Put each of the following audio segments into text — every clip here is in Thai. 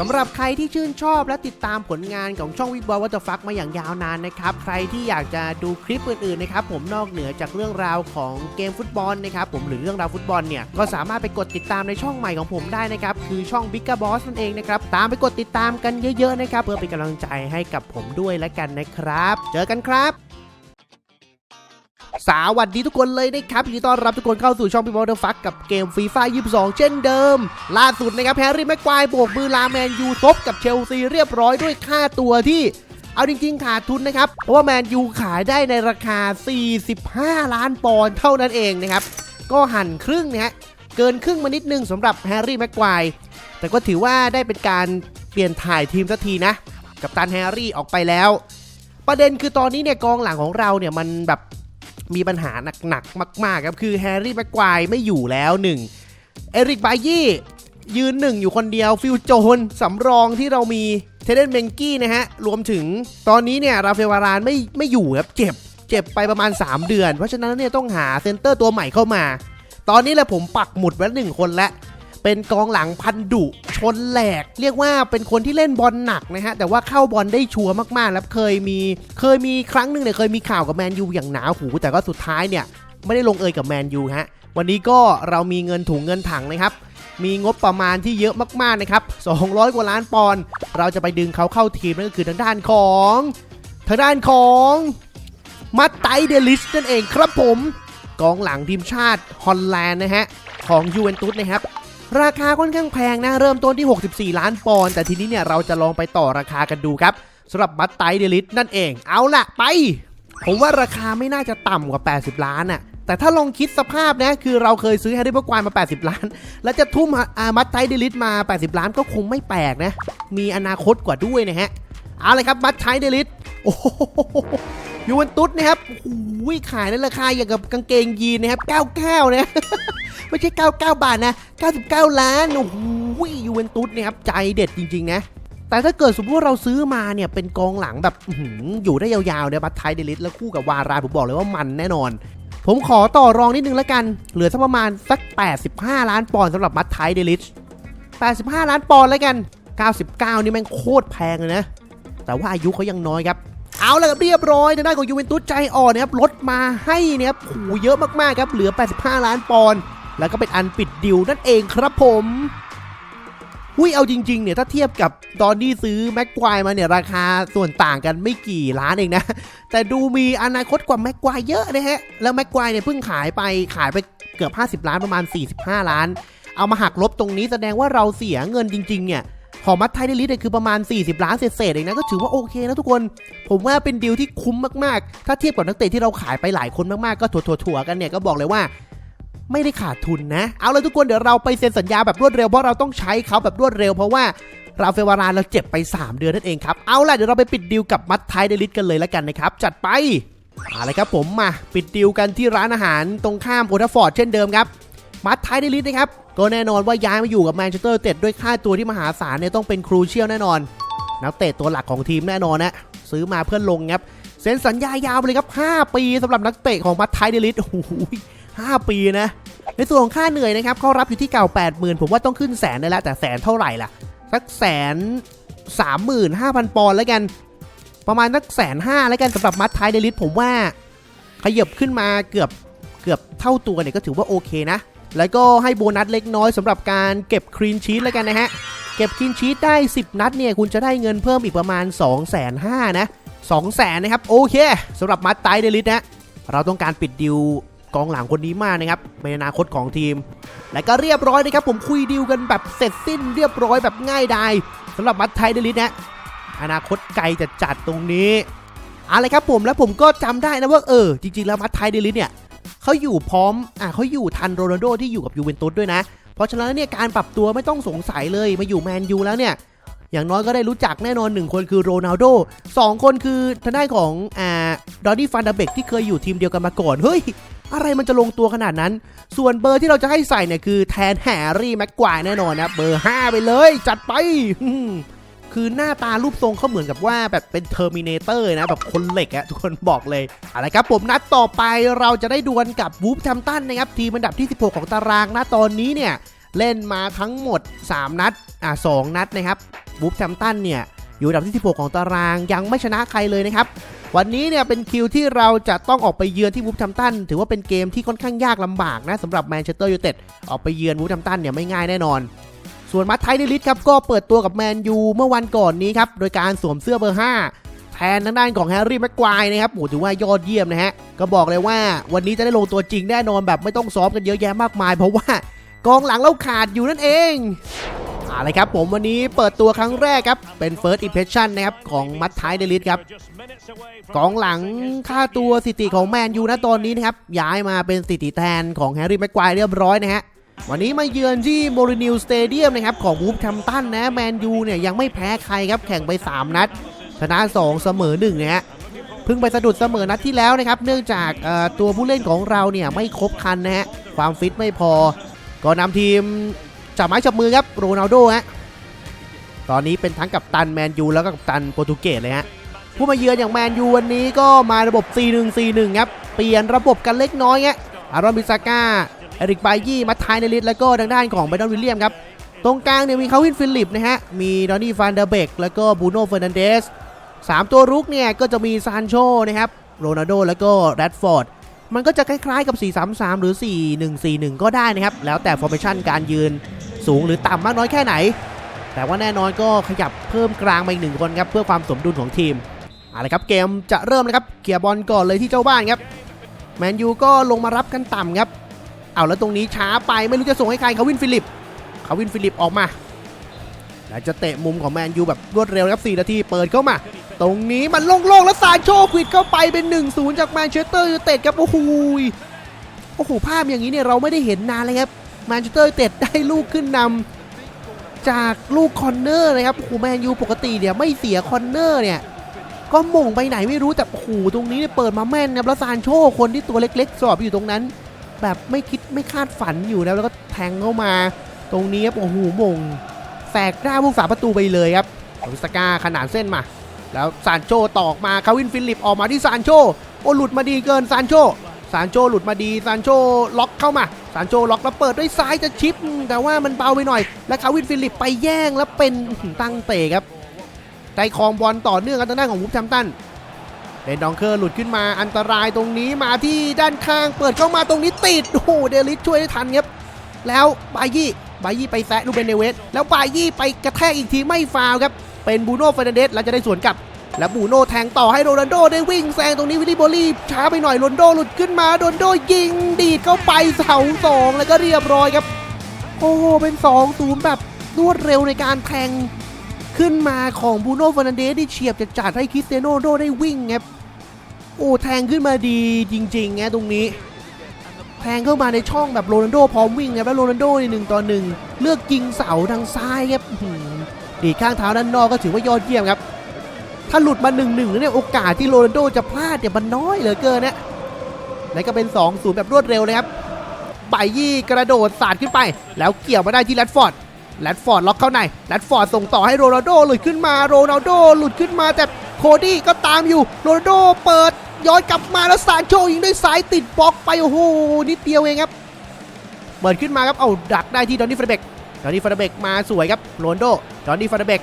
สำหรับใครที่ชื่นชอบและติดตามผลงานของช่องวิกบอลวัตฟักมาอย่างยาวนานนะครับ ใครที่อยากจะดูคลิปอื่นๆนะครับผมนอกเหนือจากเรื่องราวของเกมฟุตบอลนะครับผมหรือเรื่องราวฟุตบอลเนี่ยก็สามารถไปกดติดตามในช่องใหม่ของผมได้นะครับคือช่อง Big b o s s นั่นเองนะครับตามไปกดติดตามกันเยอะๆนะครับเพื่อเป็นกำลังใจให้กับผมด้วยและกันนะครับ เจอกันครับ สวัสดีทุกคนเลยนะครับยินดีต้อนรับทุกคนเข้าสู่ช่องพี่บอลเดอร์ฟักกับเกมฟีฟ่า22 เช่นเดิม ล่าสุดนะครับแฮร์รี่แม็กควายโบกมือลาแมนยูซบกับเชลซีเรียบร้อยด้วยค่าตัวที่เอาจริงๆ ขาดทุนนะครับ เพราะว่าแมนยูขายได้ในราคา 45 ล้านปอนด์เท่านั้นเองนะครับ ก็หั่นครึ่งนะฮะเกินครึ่งมานิดนึงสำหรับแฮร์รี่แม็กควายแต่ก็ถือว่าได้เป็นการเปลี่ยนถ่ายทีมสักทีนะ กับตันแฮร์รี่ออกไปแล้ว ประเด็นคือตอนนี้เนี่ยกองหลังของเราเนี่ยมันแบบ มีปัญหาหนักๆมาก ๆ ครับ คือแฮร์รี่แม็กควายไม่อยู่แล้วหนึ่งเอริกบายี่ยืนหนึ่งอยู่คนเดียวฟิลโจนสำรองที่เรามีเทเดนเบงกี้นะฮะ รวมถึงตอนนี้เนี่ยราเฟลวารานไม่ไม่อยู่ครับเจ็บเจ็บไปประมาณ 3 เดือน เพราะฉะนั้นเนี่ยต้องหาเซนเตอร์ตัวใหม่เข้ามา ตอนนี้แหละผมปักหมุดไว้หนึ่งคนแล้วเป็นกองหลังพันดุ ชนแหลก เรียกว่าเป็นคนที่เล่นบอลหนักนะฮะ แต่ว่าเข้าบอลได้ชัวร์มากๆ แล้วเคยมี เคยมีครั้งหนึ่งเนี่ยเคยมีข่าวกับแมนยูอย่างหนาหู แต่ก็สุดท้ายเนี่ยไม่ได้ลงเอยกับแมนยูฮะ วันนี้ก็เรามีเงินถุงเงินถังนะครับมีงบประมาณที่เยอะมากๆนะครับ 200 กว่าล้านปอนด์ เราจะไปดึงเขาเข้าทีมนั่นก็คือทางด้านของ ทางด้านของมัตไตเดลิสนั่นเองครับผม กองหลังทีมชาติฮอลแลนด์นะฮะ ของยูเวนตุสนะครับ ราคาค่อนข้างแพงนะ เริ่มต้นที่ 64 ล้านปอนด์แต่ทีนี้เนี่ยเราจะลองไปต่อราคากันดูครับสำหรับบัตไตเดลิสนั่นเอง เอาล่ะไป ผมว่าราคาไม่น่าจะต่ำกว่า 80 ล้านอะแต่ถ้าลองคิดสภาพนะ คือเราเคยซื้อแฮร์รี่พควายมา 80 ล้าน แล้วจะทุ่มอามัตไตเดลิสมา 80 ล้านก็คงไม่แปลกนะ มีอนาคตกว่าด้วยนะฮะ เอาเลยครับบัตไตเดลิสโอ้โห ยูเวนตุสนะครับโอ้โหขายในราคาอย่างกับกางเกงยีนนะครับ 99 นะ ไม่ใช่ 99 บาทนะ 99 ล้าน โอ้โหยูเวนตุสเนี่ยครับใจเด็ดจริง ๆ นะ แต่ถ้าเกิดสมมติว่าเราซื้อมาเนี่ยเป็นกองหลังแบบอยู่ได้ยาวๆเนี่ยบัตไทยเดลิสแล้วคู่กับวาราผมบอกเลยว่ามันแน่นอน ผมขอต่อรองนิดนึงแล้วกัน เหลือสักประมาณสัก 85 ล้านปอนด์สำหรับมัตไทยเดลิส85 ล้านปอนด์แล้วกัน 99 นี่แม่งโคตรแพงเลยนะ แต่ว่าอายุเขายังน้อยครับ เอาละครับเรียบร้อยทางด้านของยูเวนตุสใจอ่อนนะครับลดมาให้เนี่ยครับโหเยอะมากๆครับเหลือ 85 ล้านปอนด์แล้วก็เป็นอันปิดดิวนั่นเองครับผมหุ้ยเอาจริงๆเนี่ยถ้าเทียบกับตอนที่ซื้อแม็กควายมาเนี่ยราคาส่วนต่างกันไม่กี่ล้านเองนะ แต่ดูมีอนาคตกว่าแม็กควายเยอะนะฮะ แล้วแม็กควายเนี่ยเพิ่งขายไปขายไปเกือบ 50 ล้านประมาณ 45 ล้าน เอามาหักลบตรงนี้แสดงว่าเราเสียเงินจริงๆเนี่ย ของมัดไทยเดลิสเนี่ยคือประมาณ 40 ล้านเศษๆเองนะก็ถือว่าโอเคนะทุกคน ผมว่าเป็นดีลที่คุ้มมากๆ ถ้าเทียบกับนักเตะที่เราขายไปหลายคนมากๆก็ถั่วๆกันเนี่ยก็บอกเลยว่าไม่ได้ขาดทุนนะ เอาเลยทุกคนเดี๋ยวเราไปเซ็นสัญญาแบบรวดเร็วเพราะเราต้องใช้เขาแบบรวดเร็วเพราะว่าราเฟวารานเราเจ็บไป 3 เดือนนั่นเองครับ เอาล่ะเดี๋ยวเราไปปิดดีลกับมัดไทยเดลิสกันเลยแล้วกันนะครับ จัดไปอาเลยครับผมมา ปิดดีลกันที่ร้านอาหารตรงข้ามโอทัฟฟอร์ดเช่นเดิมครับ มัดไทยเดลิสนะครับ ก็แน่นอนว่าย้ายมาอยู่กับแมนเชสเตอร์เต็ดด้วยค่าตัวที่มหาศาลเนี่ยต้องเป็นครูเชียลแน่นอน นักเตะตัวหลักของทีมแน่นอนนะซื้อมาเพื่อลงครับเซ็นสัญญายาวเลยครับ 5 ปีสำหรับนักเตะของมัดไทยเดลิสโอ้โห5ปีนะ ในส่วนของค่าเหนื่อยนะครับเขารับอยู่ที่เก่า 80,000 ผมว่าต้องขึ้นแสนได้แล้ว แต่แสนเท่าไหร่ล่ะ สักแสนสามหมื่นห้าพันปอนด์แล้วกัน ประมาณสักแสนห้าแล้วกันสำหรับมัดไทยเดลิสผมว่าขยับขึ้นมาเกือบเกือบเท่าตัวเนี่ยก็ถือว่าโอเคนะ แล้วก็ให้โบนัสเล็กน้อยสำหรับการเก็บคลีนชีตแล้วกันนะฮะ เก็บคลีนชีตได้ 10 นัดเนี่ยคุณจะได้เงินเพิ่มอีกประมาณ 2 5 0 0 0 0นะ2 0 0 0 0นะครับโอเคสำหรับมัดไตเดลิสนะเราต้องการปิดดิวกองหลังคนนี้มากนะครับในอนาคตของทีม และก็เรียบร้อยนะครับผมคุยดิวกันแบบเสร็จสิ้นเรียบร้อยแบบง่ายดายสำหรับมัดไทเดลิสนะอนาคตไกลจะจัดตรงนี้อะไรครับผมแล้วผมก็จำได้นะว่าเออจริงๆแล้วมัดไทเดลิสเนี่ย เขาอยู่พร้อมอะเขาอยู่ทันโรนัลโดที่อยู่กับยูเวนตุสด้วยนะ เพราะฉะนั้นเนี่ยการปรับตัวไม่ต้องสงสัยเลยมาอยู่แมนยูแล้วเนี่ยอย่างน้อยก็ได้รู้จักแน่นอนหนึ่งคนคือโรนัลโดสองคนคือทางด้านของอ่าดอนนี่ฟันดาเบกที่เคยอยู่ทีมเดียวกันมาก่อนเฮ้ยอะไรมันจะลงตัวขนาดนั้น ส่วนเบอร์ที่เราจะให้ใส่เนี่ยคือแทนแฮร์รี่แม็กควายแน่นอนนะเบอร์ 5 ไปเลย จัดไป คือหน้าตารูปทรงเขาเหมือนกับว่าแบบเป็นเทอร์มินเตอร์นะ แบบคนเหล็กอะทุกคนบอกเลยอะไรครับผมนัดต่อไปเราจะได้ดวลกับวูฟแทมตันนะครับ ทีมอันดับที่ 16 ของตารางนะตอนนี้เนี่ย เล่นมาทั้งหมด 3 นัดอ่าสองนัดนะครับบูฟแซมตันเนี่ย อยู่อันดับที่ 16 ของตารางยังไม่ชนะใครเลยนะครับวันนี้เนี่ยเป็นคิวที่เราจะต้องออกไปเยือนที่บูฟแซมตันถือว่าเป็นเกมที่ค่อนข้างยากลำบากนะสำหรับแมนเชสเตอร์ยูไนเต็ดออกไปเยือนบูฟแซมตันเนี่ยไม่ง่ายแน่นอน ส่วนมัตไทเดลิสครับก็เปิดตัวกับแมนยูเมื่อวันก่อนนี้ครับโดยการสวมเสื้อเบอร์ 5 แทนทางด้านของแฮร์รี่แม็กควายนะครับโอ้ถือว่ายอดเยี่ยมนะฮะก็บอกเลยว่าวันนี้จะได้ลงตัวจริงแน่นอนแบบไม่ต้องซ้อมกันเยอะแยะมากมาย เพราะว่ากองหลังเราขาดอยู่นั่นเองอาละครับผมวันนี้เปิดตัวครั้งแรกครับ เป็น First Impression นะครับของมัตไทเดลิสครับกองหลังค่าตัวสถิติของแมนยูนะตอนนี้นะครับย้ายมาเป็นสถิติแทนของแฮร์รี่แม็กควายเรียบร้อยนะฮะ วันนี้มาเยือนที่โมรินิวสเตเดียมนะครับของวูฟแฮมตันนะแมนยูเนี่ยยังไม่แพ้ใครครับแข่งไป 3 นัด ชนะ 2 เสมอ1นะฮะเพิ่งไปสะดุดเสมอนัดที่แล้วนะครับ เนื่องจากตัวผู้เล่นของเราเนี่ยไม่ครบคันนะฮะความฟิตไม่พอ ก็นำทีมจับไม้จับมือครับโรนัลโดฮะตอนนี้เป็นทั้งกัปตันแมนยูแล้วก็กัปตันโปรตุเกสเลยฮะผู้มาเยือนอย่างแมนยูวันนี้ก็มาระบบ 4-1-4-1 ครับ เปลี่ยนระบบกันเล็กน้อยฮะอารอนบิซาก้า เอริกไบยี่มัตไทเนลิสแล้วก็ทางด้านของไบรอนวิลเลียมครับ ตรงกลางเนี่ยมีคาวินฟิลิปนะฮะ มีดอนนี่ฟานเดเบก แล้วก็บูโน่เฟอร์นันเดสสามตัวรุกเนี่ยก็จะมีซานโชนะครับ โรนัลโดแล้วก็แรดฟอร์ด มันก็จะคล้ายๆกับ 4-3-3 หรือ 4-1-4-1 ก็ได้นะครับ แล้วแต่ฟอร์เมชันการยืนสูงหรือต่ำมากน้อยแค่ไหน แต่ว่าแน่นอนก็ขยับเพิ่มกลางมาอีกหนึ่งคนครับเพื่อความสมดุลของทีมเอาละครับเกมจะเริ่มแล้วครับเกียร์บอลก่อนเลยที่เจ้าบ้านครับแมนยูก็ลงมารับกันต่ำครับ เอาแล้วตรงนี้ช้าไปไม่รู้จะส่งให้ใครเขาวินฟิลิปเขาวินฟิลิปออกมาแล้วจะเตะมุมของแมนยูแบบรวดเร็วครับ 4 นาทีเปิดเข้ามา ตรงนี้มันโล่งๆ แล้วซานโชควิดเข้าไปเป็น 1-0 จากแมนเชสเตอร์ยูไนเต็ดครับ โอ้โหโอ้โหภาพอย่างนี้เนี่ย เราไม่ได้เห็นนานเลยครับแมนเชสเตอร์ยูไนเต็ดได้ลูกขึ้นนำจากลูกคอนเนอร์นะครับโอ้โหแมนยูปกติเนี่ยไม่เสียคอนเนอร์เนี่ยก็หม่งไปไหนไม่รู้แต่โอ้โหตรงนี้เนี่ยเปิดมาแม่นครับแล้วซานโชคนที่ตัวเล็กๆ สอบอยู่ตรงนั้น แบบไม่คิดไม่คาดฝันอยู่นะแล้วก็แทงเข้ามาตรงนี้ครับโอ้โหม่งแสกหน้าผู้สาประตูไปเลยครับวิสกาขนานเส้นมา แล้วซานโชตอกมาคาวินฟิลิปออกมาที่ซานโชโอ้หลุดมาดีเกินซานโชซานโชหลุดมาดีซานโชล็อกเข้ามาซานโชล็อกแล้วเปิดด้วยซ้ายจะชิป แต่ว่ามันเบาไปหน่อย แล้วคาวินฟิลิปไปแย่งแล้วเป็นตั้งเตะครับได้ครองบอลต่อเนื่องกันทางด้านของวูฟแชมตัน เป็นดองเคอร์หลุดขึ้นมาอันตรายตรงนี้มาที่ด้านข้าง เปิดเข้ามาตรงนี้ติดโอ้โหเดลิสช่วยได้ทันครับแล้วบายี่บายี่ไปแซะลูเบนเนเวสแล้วบายี่ไปกระแทกอีกทีไม่ฟาวครับเป็นบูโน่เฟรนเดสแล้วจะได้สวนกลับ แล้วบูโน่แทงต่อให้โรนัลโดได้วิ่งแซงตรงนี้วิลลี่โบลี่ช้าไปหน่อยโรนลโดหลุดขึ้นมาโรนโดยิงดีดเข้าไปเสาสองแล้วก็เรียบร้อยครับ โอ้โหเป็น2อศูนย์แบบรวดเร็วในการแทงขึ้นมาของบูโน่ฟ e ร์นันเดสที่เฉียบจะจัดให้คริสเตียโนโดได้วิ่งครับ โอ้แทงขึ้นมาดีจริงๆนะตรงนี้ แทงเข้ามาในช่องแบบโรนัลโดพร้อมวิ่งครับแล้วโรนัลโดในหนึ่งต่อหนึ่งเลือกยิงเสาทางซ้ายครับดีข้างเท้าด้านนอกก็ถือว่ายอดเยี่ยมครับ ถ้าหลุดมา1นหนึ่งเนี่ยโอกาสที่โรนัลโดจะพลาดเนี่ยมันน้อยเหลือเกินนะแล้วก็เป็น2 0แบบรวดเร็วเลยครับไบยี่กระโดดสาดขึ้นไป แล้วเกี่ยวมาได้ที่แรดฟอร์ดแรดฟอร์ดล็อกเข้าในแรดฟอร์ดส่งต่อให้โรนัลโดหลุดขึ้นมาโรนัลโดหลุดขึ้นมาแต่โคดี้ก็ตามอยู่โรนัลโดเปิด ย้อนกลับมาแล้วซานโชยิงด้วยซ้ายติดบล็อกไปโอ้โหนิดเดียวเองครับเปิดขึ้นมาครับเอาดักได้ที่ดอนนี่ฟรเบกดอนนี่ฟรเบกมาสวยครับโรนโดดอนนี่ฟรเบก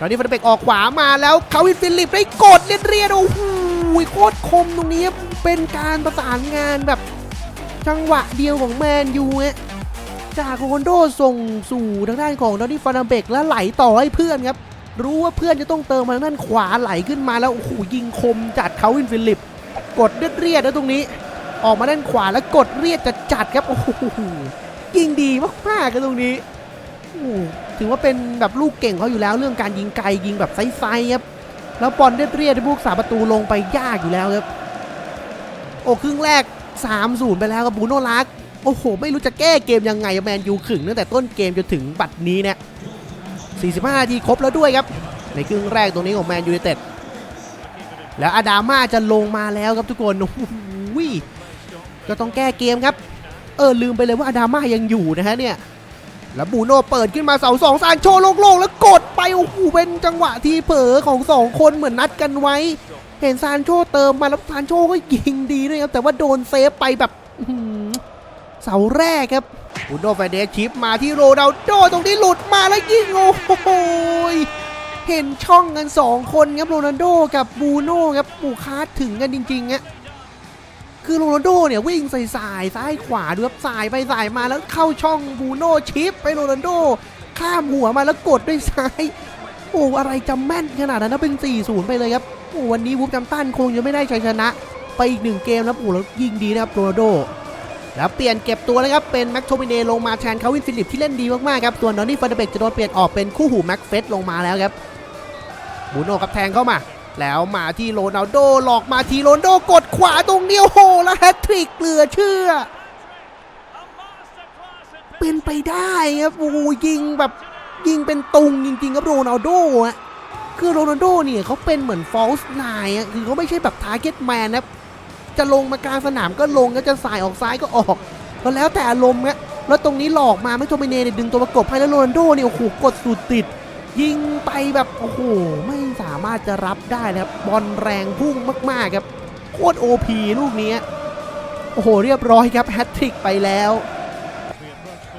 ดอนนี่ฟรเบกออกขวามาแล้วคาวินฟิลิปได้กดเลียนเรียนๆโอ้โหโคตรคมตรงนี้เป็นการประสานงานแบบจังหวะเดียวของแมนยูฮะจากโรนโดส่งสู่ทางด้านของดอนนี่ฟานาเบกแล้วไหลต่อให้เพื่อนครับ รู้ว่าเพื่อนจะต้องเติมมาด้านขวาไหลขึ้นมาแล้วโอ้โหยิงคมจัดเขาวินฟิลิป กดเรียดเรียดแล้วตรงนี้ ออกมาด้านขวาแล้วกดเรียดจะจัดครับโอ้โหยิงดีมากๆกันตรงนี้ถือว่าเป็นแบบลูกเก่งเขาอยู่แล้วเรื่องการยิงไกลยิงแบบไซส์ๆครับแล้วบอลเรียดเรียดที่พวกสาประตูลงไปยากอยู่แล้วครับโอ้ครึ่งแรก3-0ไปแล้วกับบูโนลักโอ้โห ไม่รู้จะแก้เกมยังไงแมนยูขึงตั้งแต่ต้นเกมจนถึงบัดนี้เนี่ย 45นาทีครบแล้วด้วยครับ ในครึ่งแรกตรงนี้ของแมนยูไนเต็ดแล้วอาดาม่าจะลงมาแล้วครับทุกคนโอ้โหก็ต้องแก้เกมครับ เออลืมไปเลยว่าอาดาม่ายังอยู่นะฮะเนี่ย แล้วบูโน่เปิดขึ้นมาเสาสองซานโชโล่งๆแล้วกดไปโอ้โหเป็นจังหวะที่เผลอของสองคนเหมือนนัดกันไว้ เห็นซานโชเติมมาแล้วซานโชก็ยิงดีด้วยครับแต่ว่าโดนเซฟไปแบบเสาแรกครับ บูโน่ไฟเดสชิปมาที่โรนัลโดตรงนี้หลุดมาแล้วยิงโอ้โหเห็นช่องกันสองคนครับโรนัลโดกับบูโน่ครับปูคาดถึงกันจริงๆอะคือโรนัลโดเนี่ยวิ่งใส่สายซ้ายขวาดูครับสายไปสายมาแล้วเข้าช่องบูโน่ชิปไปโรนัลโดข้ามหัวมาแล้วกดด้วยซ้ายโอ้อะไรจะแม่นขนาดนั้นนะเป็น 4-0 ไปเลยครับโอ้วันนี้วูฟจัมตันคงจะไม่ได้ชัยชนะ ไปอีกหนึ่งเกมแล้วโอ้แล้วยิงดีนะครับโรนัลโด แล้วเปลี่ยนเก็บตัวแล้วครับเป็นแม็กโทมิเนลงมาแทนคาวินฟิลิปที่เล่นดีมากๆครับส่วนนอนนี่ฟันเดเบกจะโดนเปลี่ยนออกเป็นคู่หูแม็กเฟสลงมาแล้วครับบูโน่ครับแทงเข้ามา แล้วมาที่โรนัลโดหลอกมาทีโรนัลโดกดขวาตรงเดียวโหแล้วแฮตทริกเหลือเชื่อ เป็นไปได้ครับโอ้ยิงแบบยิงเป็นตุงจริงๆครับโรนัลโดอะคือโรนัลโดเนี่ยเขาเป็นเหมือนฟอลส์ไนอะคือเขาไม่ใช่แบบทาร์เก็ตแมนนะ จะลงมากลางสนามก็ลงก็จะสายออกซ้ายก็ออกก็แล้วแต่อารมณ์นะแล้วตรงนี้หลอกมาไม่โทมิเน่เนี่ยดึงตัวประกบให้แล้วโรนัลโดเนี่ยโอ้โหกดสุดติด ยิงไปแบบโอ้โหไม่สามารถจะรับได้นะครับบอลแรงพุ่งมากๆครับโคตรโอพีลูกนี้โอ้โหเรียบร้อยครับแฮตทริกไปแล้ว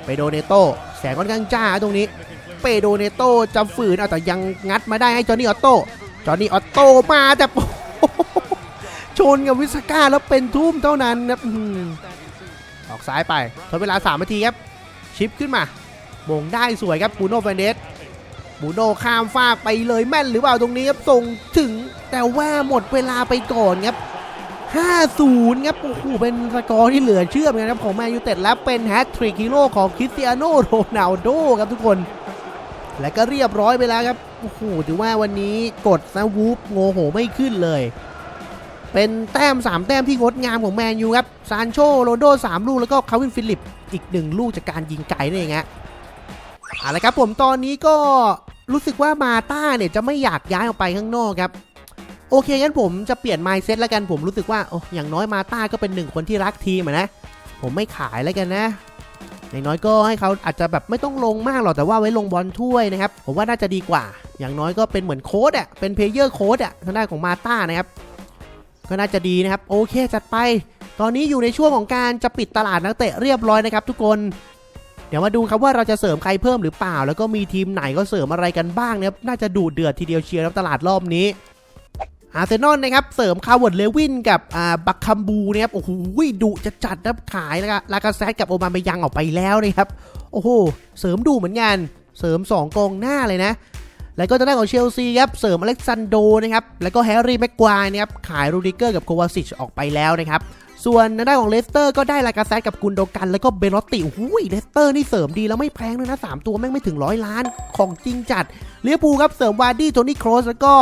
ไปโดเนโตแสงค่อนข้างจ้าตรงนี้เปโดเนโตจะฝืนเอาแต่ยังงัดมาได้ให้จอห์นนี่ออโต้จอห์นนี่ออโต้มาแต่โอ้โห ชนกับวิสก้าแล้วเป็นทุ่มเท่านั้นครับออกซ้ายไปทดเวลา 3 นาทีครับ ชิปขึ้นมาโมงได้สวยครับบูโน่เฟนเดสบูโน่ข้ามฟากไปเลยแม่นหรือเปล่าตรงนี้ครับส่งถึงแต่ว่าหมดเวลาไปก่อนครับ 5-0 ครับ โอ้โห เป็นสกอร์ที่เหลือเชื่อเหมือนกันครับ ของแมนยูเต็ดและเป็นแฮตทริกฮีโร่ของคริสเตียโนโรนัลโดครับทุกคน และก็เรียบร้อยไปแล้วครับ โอ้โห ถือว่าวันนี้กดนะวูฟโงโหไม่ขึ้นเลย เป็นแต้ม 3 แต้มที่งดงามของแมนยูครับ ซานโชโรนโด 3 ลูก แล้วก็คาวินฟิลิป อีก 1 ลูกจากการยิงไกลนั่เองฮะเอาละครับผมตอนนี้ก็รู้สึกว่ามาต้าเนี่ยจะไม่อยากย้ายออกไปข้างนอกครับ โอเคงั้นผมจะเปลี่ยน mindset แล้วกันผมรู้สึกว่าโอ้อย่างน้อยมาต้าก็เป็นหนึ่งคนที่รักทีมอะนะ ผมไม่ขายแล้วกันนะ อย่างน้อยก็ให้เขาอาจจะแบบไม่ต้องลงมากหรอกแต่ว่าไว้ลงบอลถ้วยนะครับ ผมว่าน่าจะดีกว่า อย่างน้อยก็เป็นเหมือนโค้ดอะเป็นเพลเยอร์โค้ดอะทางด้านของมาต้านะครับ ก็น่าจะดีนะครับ โอเคจัดไป ตอนนี้อยู่ในช่วงของการจะปิดตลาดนักเตะเรียบร้อยนะครับทุกคนเดี๋ยวมาดูครับว่าเราจะเสริมใครเพิ่มหรือเปล่า แล้วก็มีทีมไหนก็เสริมอะไรกันบ้างนะครับน่าจะดูเดือดทีเดียวเชียร์รับตลาดรอบนี้อาร์เซนอลนะครับเสริมคาร์วอดเลวินกับอ่าบัคคัมบูนะครับโอ้โหดุจะจัดนะขายแล้วก็ลากาเซตกับโอมาเมยังออกไปแล้วนะครับโอ้โหเสริมดูเหมือนกันเสริม 2กองหน้าเลยนะ แล้วก็จะได้ของเชลซีครับเสริมอเล็กซานโดนะครับแล้วก็แฮร์รี่แม็กควายนะครับขายรูดิเกอร์กับโควาซิชออกไปแล้วนะครับส่วนทางด้านของเลสเตอร์ก็ได้ลากาเซกับกุนโดกัน แล้วก็เบลอตติโอ้โหเลสเตอร์นี่เสริมดีแล้วไม่แพงด้วยนะสามตัวแม่งไม่ถึงร้อยล้านของจริงจัดเลียพูครับเสริมวาร์ดี้โทนี่โครสแล้วก็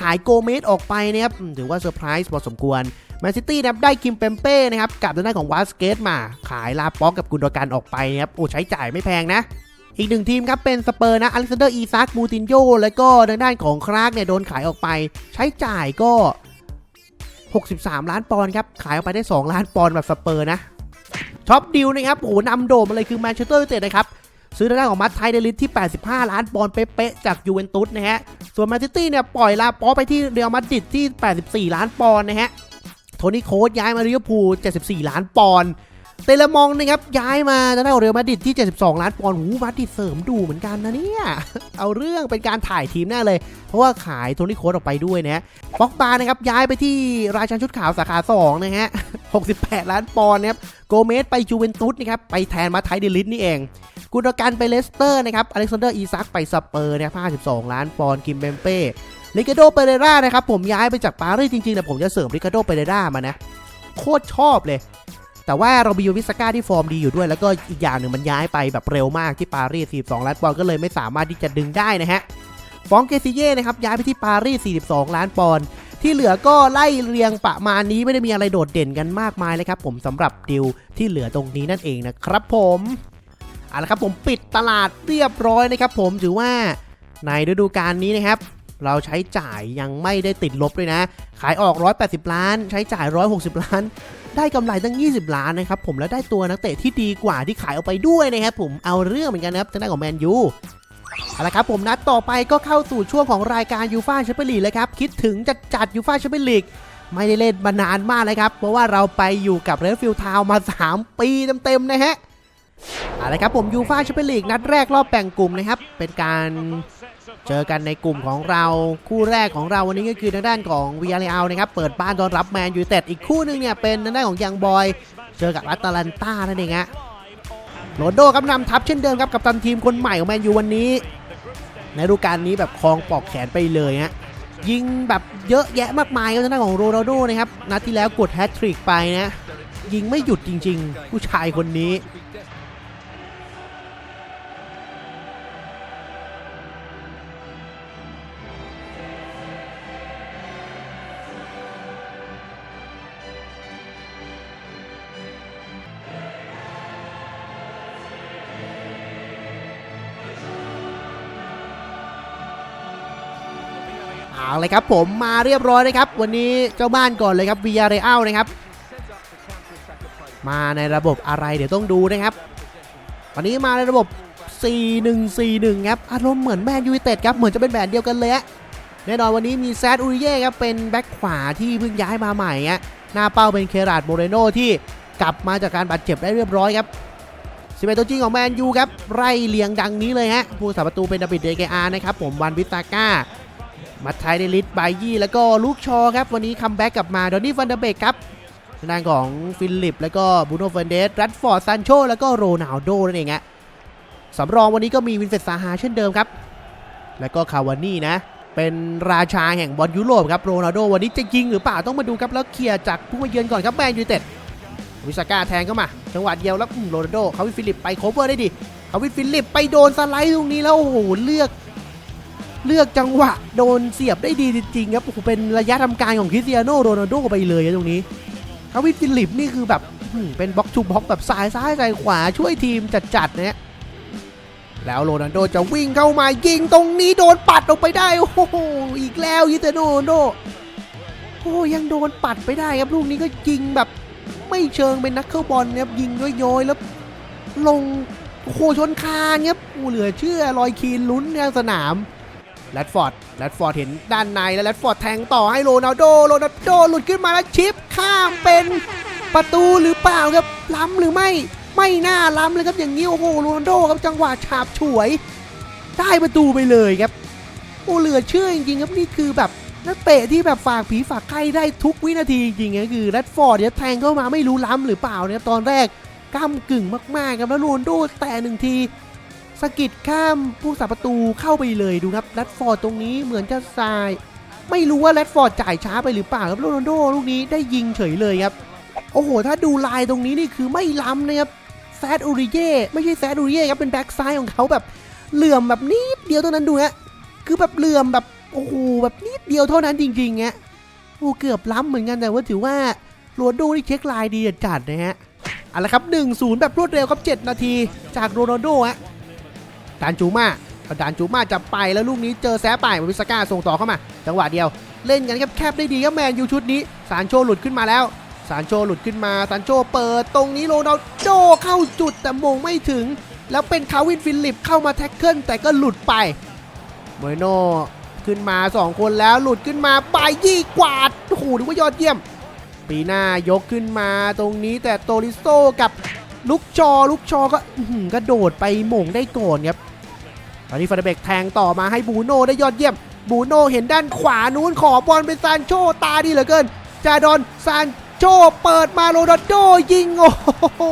ขายโกเมสออกไปนะครับถือว่าเซอร์ไพรส์พอสมควรแมนซิตี้นะครับได้คิมเปมเป้นะครับกับด้านของวาสเกตมา ขายลาป็อกกับกุนโดกันออกไปนะครับโอ้ใช้จ่ายไม่แพงนะ อีกหนึ่งทีมครับเป็นสเปอร์นะอเล็กซานเดอร์อีซักมูตินโยแล้วก็ทางด้านของครากเนี่ยโดนขายออกไป ใช้จ่ายก็ 63 ล้านปอนด์ครับ ขายออกไปได้ 2 ล้านปอนด์แบบสเปอร์นะช็อปดิวนะครับโอ้โหนำโด่มาเลยคือแมนเชสเตอร์ยูไนเต็ดนะครับซื้อทางด้านของมัตไทเดลิสที่ 85 ล้านปอนด์เป๊ะๆจากยูเวนตุสนะฮะ ส่วนแมนซิตี้เนี่ยปล่อยลาป๊อไปที่เรอัลมาดริดที่ 84 ล้านปอนด์นะฮะ โทนี่โค้ชย้ายมาลิเวอร์พูล 74 ล้านปอนด์ เตเลมองนะครับย้ายมาทางด้านของเรอัลมาดริดที่ 72 ล้านปอนด์หูมาดริดเสริมดูเหมือนกันนะเนี่ย เอาเรื่องเป็นการถ่ายทีมแน่เลย เพราะว่าขายโทนี่โค้ชออกไปด้วยนะบ็อกบานะครับย้ายไปที่ราชันชุดขาวสาขา 2 นะฮะ 68 ล้านปอนด์นะครับโกเมสไปจูเวนตุสนะครับไปแทนมาไทเดลิสนี่เอง กุนกันไปเลสเตอร์นะครับอเล็กซานเดอร์อีซักไปสเปอร์นะครับ52 ล้านปอนด์กิมเบมเป้ลิกาโดเปเรรานะครับผมย้ายไปจากปารีสจริงๆแต่ผมจะเสริมลิกาโดเปเรรามานะโคตรชอบเลย แต่ว่าเรามียูวิสก้าที่ฟอร์มดีอยู่ด้วย แล้วก็อีกอย่างหนึ่งมันย้ายไปแบบเร็วมากที่ปารีส 42 ล้านปอนด์ก็เลยไม่สามารถที่จะดึงได้นะฮะ ฟองเกซิเย่นะครับย้ายไปที่ปารีส 42 ล้านปอนด์ที่เหลือก็ไล่เรียงประมาณนี้ไม่ได้มีอะไรโดดเด่นกันมากมายเลยครับผมสำหรับดิวที่เหลือตรงนี้นั่นเองนะครับผมเอาละครับผมปิดตลาดเรียบร้อยนะครับผมถือว่าในฤดูกาลนี้นะครับ เราใช้จ่ายยังไม่ได้ติดลบเลยนะ ขายออก 180 ล้าน ใช้จ่าย 160 ล้าน ได้กำไรตั้ง 20 ล้านนะครับผมแล้วได้ตัวนักเตะที่ดีกว่าที่ขายออกไปด้วยนะครับผมเอาเรื่องเหมือนกันนะครับทางด้านของแมนยูเอาละครับผมนัดต่อไปก็เข้าสู่ช่วงของรายการยูฟาแชมเปี้ยนลีกเลยครับคิดถึงจะจัดยูฟาแชมเปี้ยนลีกไม่ได้เล่นมานานมากเลยครับเพราะว่าเราไปอยู่กับเรดฟิลทาวมา 3 ปีเต็มๆนะฮะ อาละครับผมยูฟาแชมเปี้ยนลีกนัดแรกรอบแบ่งกลุ่มนะครับ เป็นการเจอกันในกลุ่มของเราคู่แรกของเราวันนี้ก็คือทางด้านของวิอาเรอัลนะครับ เปิดบ้านต้อนรับแมนยูเต็ดอีกคู่หนึงเนี่ยเป็นทางด้านของยังบอย เจอกับอัตแลนต้านั่นเองฮะโรนโดครับนำทัพเช่นเดิมครับกับตันทีมคนใหม่ของแมนยูวันนี้ ในฤดูกาลนี้แบบคลองปอกแขนไปเลยฮะยิงแบบเยอะแยะมากมายครับทางด้านของโรนัลโดนะครับนัดที่แล้วกดแฮตทริกไปนะยิงไม่หยุดจริง ๆ ผู้ชายคนนี้ เอาเลยครับผมมาเรียบร้อยนะครับ วันนี้เจ้าบ้านก่อนเลยครับวิยาเรอัลนะครับมาในระบบอะไรเดี๋ยวต้องดูนะครับ วันนี้มาในระบบ 4141 ครับ อารมณ์เหมือนแมนยูไนเต็ดครับ เหมือนจะเป็นแบรนเดียวกันเลยอะแน่นอนวันนี้มีแซดอูริเย่ครับ เป็นแบ็คขวาที่เพิ่งย้ายมาใหม่อะหน้าเป้าเป็นเคราดโมเรโนที่กลับมาจากการบาดเจ็บได้เรียบร้อยครับสิบเอ็ดตัวจริงของแมนยูครับ ไล่เลียงดังนี้เลยฮะผู้สาประตูเป็นดาบิดเดเกอาร์นะครับผมวันวิตาก้า มาไทยเดลิสไบยี่แล้วก็ลูกชอครับ วันนี้คัมแบ็กกลับมาดอนนี่ฟันเดเบกครับทางด้านของฟิลิป แล้วก็บูโนเฟนเดสรัดฟอร์ดซานโชแล้วก็โรนัลโดนั่นเองฮะสำรองวันนี้ก็มีวินเฟสซาฮาเช่นเดิมครับ แล้วก็คาวานี่นะ เป็นราชาแห่งบอลยุโรปครับโรนัลโดวันนี้จะยิงหรือเปล่าต้องมาดูครับแล้วเคลียร์จากผู้มาเยือนก่อนครับแมนยูเต็ดวิสาก้าแทงเข้ามา จังหวะเดียวแล้วโรนัลโดเขาวิฟิลิปไปโคเวอร์ได้ดีเขาวิฟิลิปไปโดนสไลด์ตรงนี้แล้วโอ้โหเลือก เลือกจังหวะโดนเสียบได้ดีจริงๆครับโอ้โหเป็นระยะทำการของคริสเตียโนโรนัลโดไปเลยอะตรงนี้คาวินฟิลิปนี่คือแบบเป็นบล็อกทูบล็อกแบบซ้ายซ้ายซ้ายขวาช่วยทีมจัดๆนะแล้วโรนัลโดจะวิ่งเข้ามายิงตรงนี้โดนปัดออกไปได้โอ้โหอีกแล้วคริสเตโนโรนัลโดโอ้ยังโดนปัดไปได้ครับลูกนี้ก็ยิงแบบไม่เชิงเป็นนักเข้าบอลนะครับยิงย้อยๆแล้วลงโอ้โหชนคานครับเหลือเชื่อลอยคีนลุ้นกลางสนาม แรดฟอร์ดแรดฟอร์ดเห็นด้านในแล้วแรดฟอร์ดแทงต่อให้โรนัลโดโรนัลโดหลุดขึ้นมาแล้วชิปข้ามเป็นประตูหรือเปล่าครับล้ำหรือไม่ไม่น่าล้ำเลยครับอย่างนี้โอ้โหโรนัลโดครับจังหวะฉาบฉวย ได้ประตูไปเลยครับโอ้เหลือเชื่อจริงๆครับนี่คือแบบนักเตะที่แบบฝากผีฝากไข้ได้ทุกวินาทีจริงๆก็คือแรดฟอร์ดเนี่ยแทงเข้ามาไม่รู้ล้ำหรือเปล่าเนี่ยตอนแรกก้ากึ่งมากๆครับแล้วโรนัลโดแต่หนึ่งที สะกิดข้ามผู้สาประตูเข้าไปเลยดูครับแรดฟอร์ดตรงนี้เหมือนจะทราย ไม่รู้ว่าแรดฟอร์ดจ่ายช้าไปหรือเปล่าครับโรนัลโดลูกนี้ได้ยิงเฉยเลยครับ โอ้โห ถ้าดูลายตรงนี้นี่คือไม่ล้ำนะครับแซดอูริเย่ไม่ใช่แซดอูริเย่ครับเป็นแบ็กซ้ายของเขาแบบเหลื่อมแบบนิดเดียวเท่านั้นดูฮะคือแบบเหลื่อมแบบโอ้โหแบบนิดเดียวเท่านั้นจริงๆฮะโอ้เกือบล้ำเหมือนกันแต่ว่าถือว่าโรนัลโดนี่เช็คลายดีจัดนะฮะเอาละครับ1-0แบบรวดเร็วครับ 7 นาทีจากโรนัลโดฮะ ดานจูมาดานจูมาจะไปแล้วลูกนี้เจอแซะไปวิสก้าส่งต่อเข้ามา จังหวะเดียว เล่นกันแคบๆได้ดีครับแมนยูชุดนี้ซานโชหลุดขึ้นมาแล้วซานโชหลุดขึ้นมาซานโชเปิดตรงนี้โรนัลโดเข้าจุดแต่มงไม่ถึง แล้วเป็นคาวินฟิลิปเข้ามาแท็กเกิลแต่ก็หลุดไปโมโนขึ้นมา 2 คนแล้วหลุดขึ้นมาบายยี่กวาดโอ้โหถือว่ายอดเยี่ยม ปีหน้ายกขึ้นมาตรงนี้แต่โตริโซกับลูกชอลูกชอก็กระโดดไปหม่งได้ก่อนครับ ตอนนี้ฟาเดเบกแทงต่อมาให้บูโน่ได้ยอดเยี่ยม บูโน่เห็นด้านขวานู้นขอบอลเป็นซานโชตาดีเหลือเกิน จาดอนซานโชเปิดมาโรนัลโดยิง โอ้โห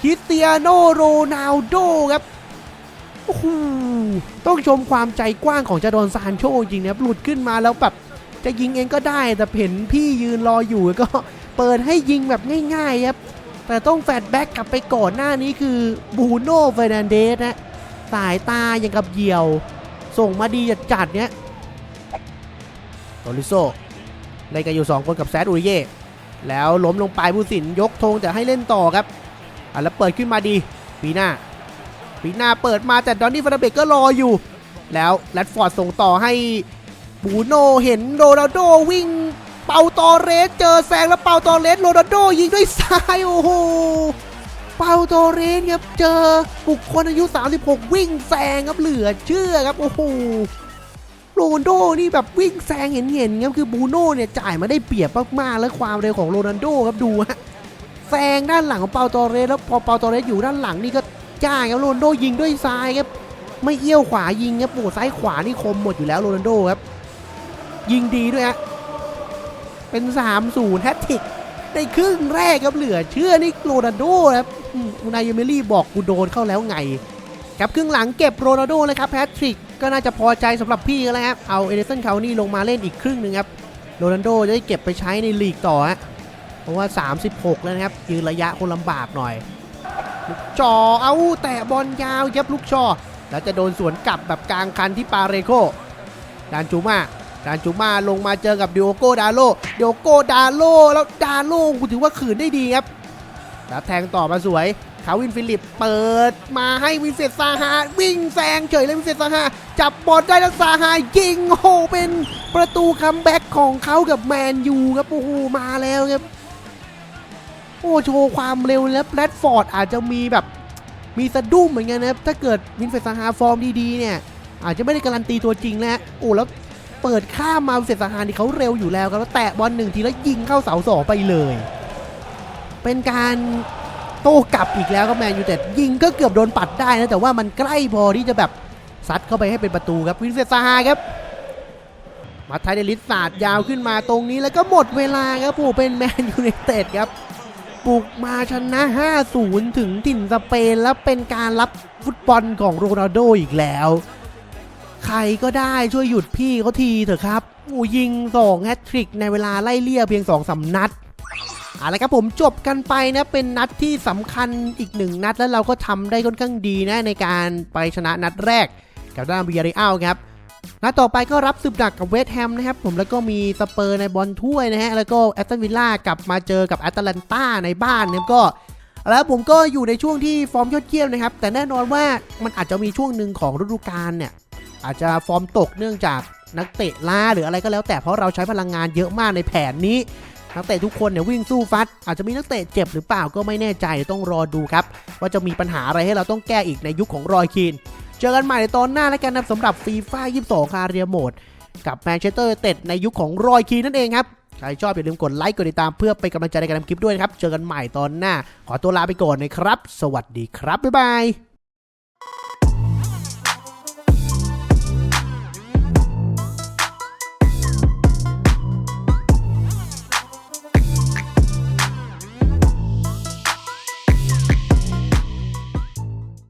คริสเตียโนโรนัลโดครับโอ้โหต้องชมความใจกว้างของจาดอนซานโชจริงนะครับหลุดขึ้นมาแล้วแบบจะยิงเองก็ได้แต่เห็นพี่ยืนรออยู่ก็เปิดให้ยิงแบบง่ายๆครับแต่ต้องแฟลชแบ็กกลับไปก่อนหน้านี้คือบูโน่เฟรนันเดสนะ สายตายังกับเหี่ยว ส่งมาดีจัดๆเนี้ยโตริโซเล่นกันอยู่ 2 คนกับแซดอูริเย่แล้วล้มลงไปผู้สินยกธงแต่ให้เล่นต่อครับอะแล้วเปิดขึ้นมาดีปีหน้าปีหน้าเปิดมาแต่ดอนนี่ฟานาเบกก็รออยู่ แล้วแรดฟอร์ดส่งต่อให้บูโนเห็นโรนัลโดวิ่งเปาตอเรสเจอแซงแล้วเปาตอเรสโรนัลโดยิงด้วยซ้ายโอ้โห เปาตอเรสครับเจอบุคคลอายุ 36 วิ่งแซงครับเหลือเชื่อครับโอ้โหโรนโดนี่แบบวิ่งแซงเห็นเห็นๆครับคือบูโน่เนี่ยจ่ายมาได้เปรียบมากๆแล้วความเร็วของโรนัลโดครับดูฮะแซงด้านหลังของเปาโตเรสแล้วพอเปาโตเรสอยู่ด้านหลังนี่ก็จ้าครับโรนโดยิงด้วยซ้ายครับไม่เอี้ยวขวายิงครับโอ้ซ้ายขวานี่คมหมดอยู่แล้วโรนัลโดครับ ยิงดีด้วยฮะเป็น3-0แฮตทริกในครึ่งแรกครับเหลือเชื่อนี่โรนัลโดครับ อืมอูนายเยเมลี่บอกกูโดนเข้าแล้วไง ครับครึ่งหลังเก็บโรนัลโดเลยครับแพทริกก็น่าจะพอใจสำหรับพี่แล้วครับ เอาเอเดสันคาวนี่ลงมาเล่นอีกครึ่งหนึ่งครับ โรนัลโดจะได้เก็บไปใช้ในลีกต่อฮะ เพราะว่า 36 แล้วนะครับ ยืนระยะคนลำบากหน่อย ลูกจอเอาแต่บอลยาวยับลูกชอ แล้วจะโดนสวนกลับแบบกลางคันที่ปาเรโคดานจูมาดานจูมาลงมาเจอกับดิโอโกดาโลดิโอโกดาโลแล้วดาโลกูถือว่าขืนได้ดีครับ แล้วแทงต่อมาสวยคาวินฟิลิปเปิดมาให้วินเซตซาฮาวิ่งแซงเฉยเลยวินเซตซาฮาจับบอลได้แล้วซาฮายิงโหเป็นประตูคัมแบ็กของเขากับแมนยูครับโอ้โหมาแล้วครับโอ้โชว์ความเร็วแล้วแรดฟอร์ดอาจจะมีแบบมีสะดุ้งเหมือนกันนะถ้าเกิดวินเซตซาฮาฟอร์มดีๆเนี่ยอาจจะไม่ได้การันตีตัวจริงแล้วโอ้แล้วเปิดข้ามมาวินเซตซาฮาที่เขาเร็วอยู่แล้วครับแล้วแตะบอลหนึ่งทีแล้วยิงเข้าเสาสองไปเลย เป็นการโต้กลับอีกแล้วครับแมนยูแต่ยิงก็เกือบโดนปัดได้นะแต่ว่ามันใกล้พอที่จะแบบซัดเข้าไปให้เป็นประตูครับวินเซตซาฮาครับมาไทยเดลิสศาสตร์ยาวขึ้นมาตรงนี้แล้วก็หมดเวลาครับผู้เป็นแมนยูไนเต็ดครับบุกมาชนะ 5-0 ถึงถิ่นสเปนแล้วเป็นการรับฟุตบอลของโรนัลโดอีกแล้ว ใครก็ได้ช่วยหยุดพี่เขาทีเถอะครับอ้ยิง2แฮตทริกในเวลาไล่เลี่ยเพียง2อสนัด เอาละครับผมจบกันไปนะเป็นนัดที่สำคัญอีกหนึ่งนัดแล้วเราก็ทำได้ค่อนข้างดีนะในการไปชนะนัดแรกกับด้านบียาริอัลครับนัดต่อไปก็รับสืบดักกับเวสต์แฮมนะครับผมแล้วก็มีสเปอร์ในบอลถ้วยนะฮะแล้วก็แอตตันวิลล่ากลับมาเจอกับแอตแลนตาในบ้านเนี่ยก็แล้วผมก็อยู่ในช่วงที่ฟอร์มยอดเยี่ยมนะครับ แต่แน่นอนว่ามันอาจจะมีช่วงหนึ่งของฤดูกาลเนี่ยอาจจะฟอร์มตกเนื่องจากนักเตะล้าหรืออะไรก็แล้วแต่เพราะเราใช้พลังงานเยอะมากในแผนนี้ นักเตะทุกคนเนี่ยวิ่งสู้ฟัด อาจจะมีนักเตะเจ็บหรือเปล่าก็ไม่แน่ใจต้องรอดูครับ ว่าจะมีปัญหาอะไรให้เราต้องแก้อีกในยุคของรอยคีน เจอกันใหม่ในตอนหน้าแล้วกันนะสำหรับฟีฟ่า22 คาเรียโหมด กับแมนเชสเตอร์เต็ดในยุคของรอยคีนนั่นเองครับใครชอบอย่าลืมกดไลค์กดติดตามเพื่อเป็นกำลังใจในการทำคลิปด้วยครับ เจอกันใหม่ตอนหน้า ขอตัวลาไปก่อนนะครับ สวัสดีครับบ๊ายบาย